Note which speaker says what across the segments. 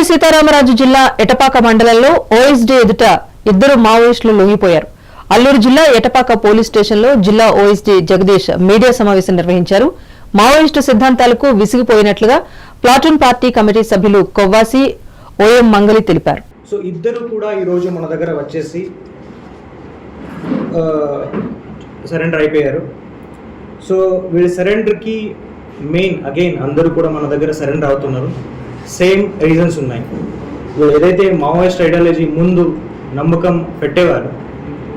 Speaker 1: అల్లూరి సీతారామరాజు జిల్లా ఎటపాక మండలంలో ఓఎస్డీ ఎదుట ఇద్దరు మావోయిస్టులు లొంగిపోయారు. అల్లూరు జిల్లా ఎటపాక పోలీస్ స్టేషన్లో జిల్లా ఓఎస్డీ జగదీష్ మీడియా సమావేశం నిర్వహించారు. మావోయిస్టు సిద్ధాంతాలకు విసిగిపోయినట్లుగా ప్లాటూన్ పార్టీ కమిటీ సభ్యులు కొవ్వాసి ఓఎం మంగలి తెలిపారు.
Speaker 2: సో ఇద్దరు కూడా ఈరోజు మన దగ్గర వచ్చేసి సరెండర్ అయిపోయారు. సో వీళ్ళ సరెండర్కి మెయిన్ అగైన్ అందరూ కూడా మన దగ్గర సరెండర్ అవుతున్నారు. సేమ్ రీజన్స్ ఉన్నాయి. ఇప్పుడు ఏదైతే మావోయిస్ట్ ఐడియాలజీ ముందు నమ్మకం పెట్టేవారు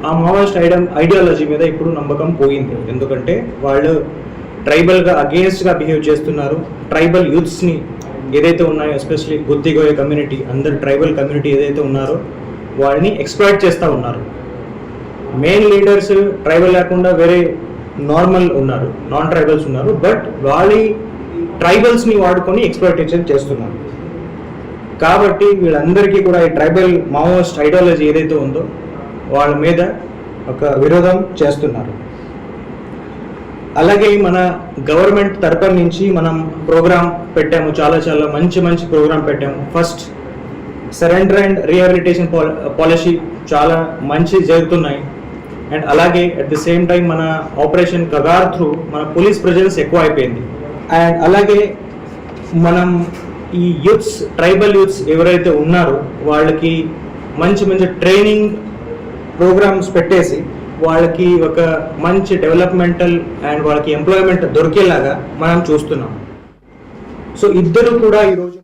Speaker 2: ఆ మావోయిస్ట్ ఐడియా ఐడియాలజీ మీద ఇప్పుడు నమ్మకం పోయింది. ఎందుకంటే వాళ్ళు ట్రైబల్గా అగేన్స్ట్గా బిహేవ్ చేస్తున్నారు. ట్రైబల్ యూత్స్ని ఏదైతే ఉన్నాయో ఎస్పెషలీ గుత్తిగోయ కమ్యూనిటీ అందరు ట్రైబల్ కమ్యూనిటీ ఏదైతే ఉన్నారో వాళ్ళని ఎక్స్ప్లాయిట్ చేస్తూ ఉన్నారు. మెయిన్ లీడర్స్ ట్రైబల్ లేకుండా వేరే నార్మల్ ఉన్నారు నాన్ ట్రైబల్స్ ఉన్నారు. బట్ వాళ్ళ ట్రైబల్స్ని వాడుకొని ఎక్స్ప్లోటేషన్ చేస్తున్నారు. కాబట్టి వీళ్ళందరికీ కూడా ఈ ట్రైబల్ మావోయిస్ట్ ఐడియాలజీ ఏదైతే ఉందో వాళ్ళ మీద ఒక విరోధం చేస్తున్నారు. అలాగే మన గవర్నమెంట్ తరపు నుంచి మనం ప్రోగ్రామ్ పెట్టాము చాలా చాలా మంచి మంచి ప్రోగ్రామ్ పెట్టాము. First surrender and rehabilitation policy చాలా మంచి జరుగుతున్నాయి. అండ్ అలాగే అట్ ది సేమ్ టైం మన ఆపరేషన్ కగార్ త్రూ మన పోలీస్ ప్రజెన్స్ ఎక్కువ అయిపోయింది. అండ్ అలాగే మనం ఈ యూత్స్ ట్రైబల్ యూత్స్ ఎవరైతే ఉన్నారో వాళ్ళకి మంచి మంచి ట్రైనింగ్ ప్రోగ్రామ్స్ పెట్టేసి వాళ్ళకి ఒక మంచి డెవలప్మెంటల్ అండ్ వాళ్ళకి ఎంప్లాయ్మెంట్ దొరికేలాగా మనం చూస్తున్నాం. సో ఇద్దరు కూడా ఈరోజు